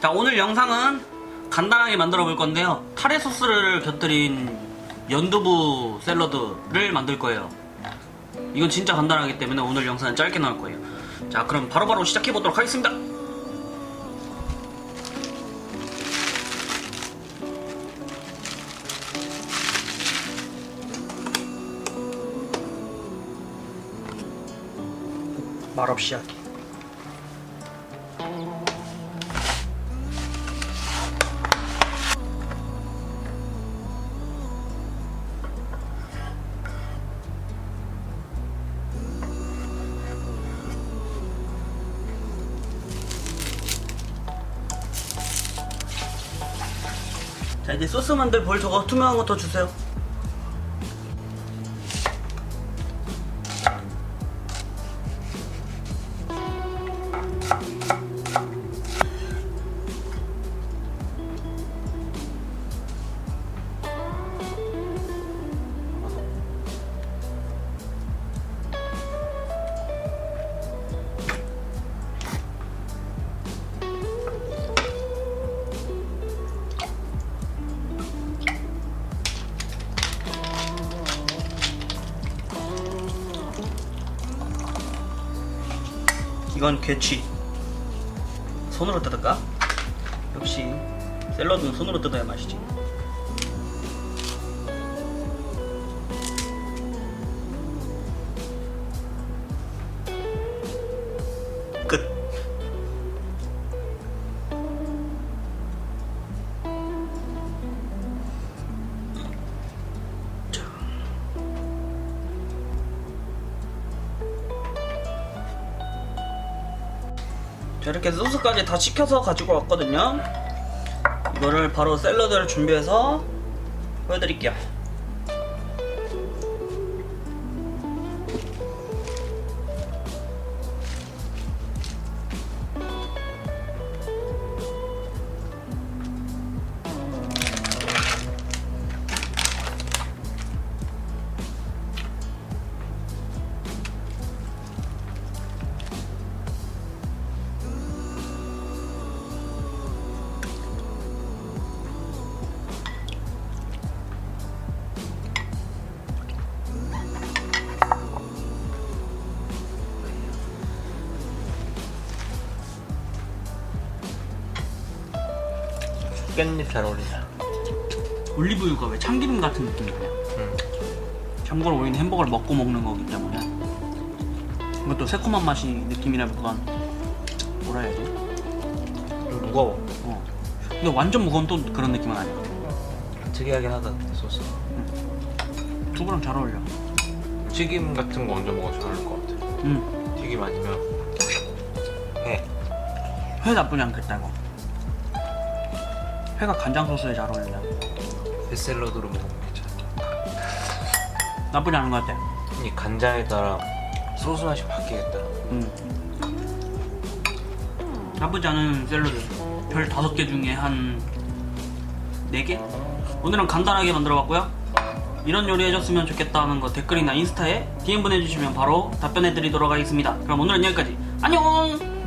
자 오늘 영상은 간단하게 만들어 볼 건데요. 카레 소스를 곁들인 연두부 샐러드를 만들 거예요. 이건 진짜 간단하기 때문에 오늘 영상은 짧게 나올 거예요. 자 그럼 바로바로 시작해 보도록 하겠습니다. 말없이 할게 자 이제 소스 만들 볼 저거 투명한 거 더 주세요 이건 괴치 손으로 뜯을까? 역시 샐러드는 손으로 뜯어야 맛이지 이렇게 소스까지 다 시켜서 가지고 왔거든요. 이거를 바로 샐러드를 준비해서 보여드릴게요 깻잎 잘 어울리냐? 올리브유가 왜 참기름 같은 느낌이 나냐 응. 참고로 우리는 햄버거를 먹고 먹는 거기 때문에 이것도 새콤한 맛이 느낌이라면 뭐라 해야 지좀 무거워. 어. 근데 완전 무거운 또 그런 느낌은 아니야 특이하긴 하다 소스. 두부랑 잘 어울려 튀김 같은 거 얹어 먹어도 잘 어울릴 것 같아. 음. 튀김 아니면 해. 회 나쁘지 않겠다 이거 회가 간장 소스에 잘 어울려 햇샐러드로 먹으면 괜찮아. 나쁘지 않은 것 같아 이 간장에 따라 소스 맛이 바뀌겠다. 음. 나쁘지 않은 샐러드 별 다섯 개 중에 한 네 개? 오늘은 간단하게 만들어봤고요 이런 요리 해줬으면 좋겠다 하는 거 댓글이나 인스타에 DM 보내주시면 바로 답변해 드리도록 하겠습니다 그럼 오늘은 여기까지 안녕